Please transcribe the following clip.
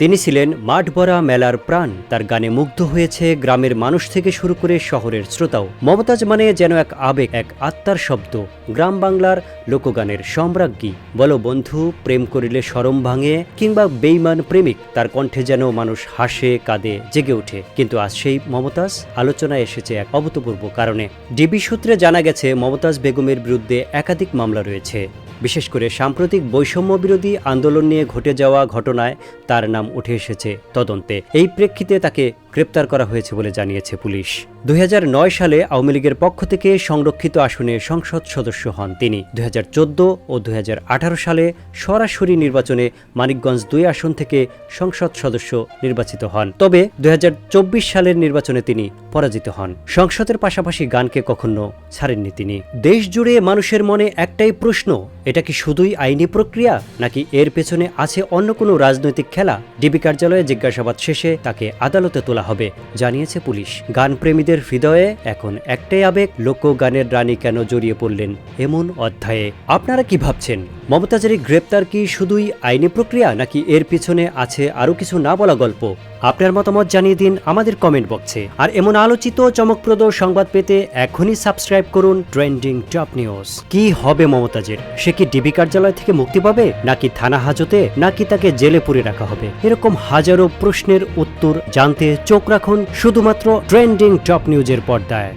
তিনি ছিলেন মাঠ ভরা মেলার প্রাণ। তার গানে মুগ্ধ হয়েছে গ্রামের মানুষ থেকে শুরু করে শহরের শ্রোতাও। মমতাজ মানে যেন এক আবেগ, এক আত্মার শব্দ। গ্রাম বাংলার লোকগানের সম্রাজ্ঞী। বলো বন্ধু, প্রেম করিলে সরম ভাঙে কিংবা বেইমান প্রেমিক, তার কণ্ঠে যেন মানুষ হাসে, কাঁদে, জেগে ওঠে। কিন্তু আজ সেই মমতাজ আলোচনায় এসেছে এক অভূতপূর্ব কারণে। ডিবি সূত্রে জানা গেছে, মমতাজ বেগমের বিরুদ্ধে একাধিক মামলা রয়েছে। বিশেষ করে সাম্প্রতিক বৈষম্য বিরোধী আন্দোলন নিয়ে ঘটে যাওয়া ঘটনায় তার নাম উঠে এসেছে তদন্তে। এই প্রেক্ষিতে তাকে গ্রেপ্তার করা হয়েছে বলে জানিয়েছে পুলিশ। দুই হাজার নয় সালে আওয়ামী লীগের পক্ষ থেকে সংরক্ষিত আসনে সংসদ সদস্য হন তিনি। দুই ও দুই সালে সরাসরি নির্বাচনে মানিকগঞ্জ দুই আসন থেকে সংসদ সদস্য নির্বাচিত হন। তবে দুই হাজার চব্বিশ সালের নির্বাচনে তিনি পরাজিত হন। সংসদের পাশাপাশি গানকে কখনো ছাড়েননি তিনি। দেশ জুড়ে মানুষের মনে একটাই প্রশ্ন, এটা কি শুধুই আইনি প্রক্রিয়া, নাকি এর পেছনে আছে অন্য কোনো রাজনৈতিক খেলা? ডিবি কার্যালয়ে জিজ্ঞাসাবাদ শেষে তাকে আদালতে তোলা হবে, জানিয়েছে পুলিশ। গান প্রেমীদের হৃদয়ে এখন একটাই আবেগ, লোকগানের রানী কেন জড়িয়ে পড়লেন এমন অধ্যায়ে। আপনারা কি ভাবছেন? মমতাজের গ্রেপ্তার কি শুধুই আইনি প্রক্রিয়া, নাকি এর পিছনে আছে আরও কিছু না বলা গল্প? আপনার মতামত জানিয়ে দিন আমাদের কমেন্ট বক্সে। আর এমন আলোচিত, চমকপ্রদ সংবাদ পেতে এখনই সাবস্ক্রাইব করুন ট্রেন্ডিং টপ নিউজ। কি হবে মমতাজের? সে কি ডিবি কার্যালয় থেকে মুক্তি পাবে, নাকি থানা হাজতে, নাকি তাকে জেলে পুরে রাখা হবে? এরকম হাজারো প্রশ্নের উত্তর জানতে চোখ রাখুন শুধুমাত্র ট্রেন্ডিং টপ নিউজের পর্দায়।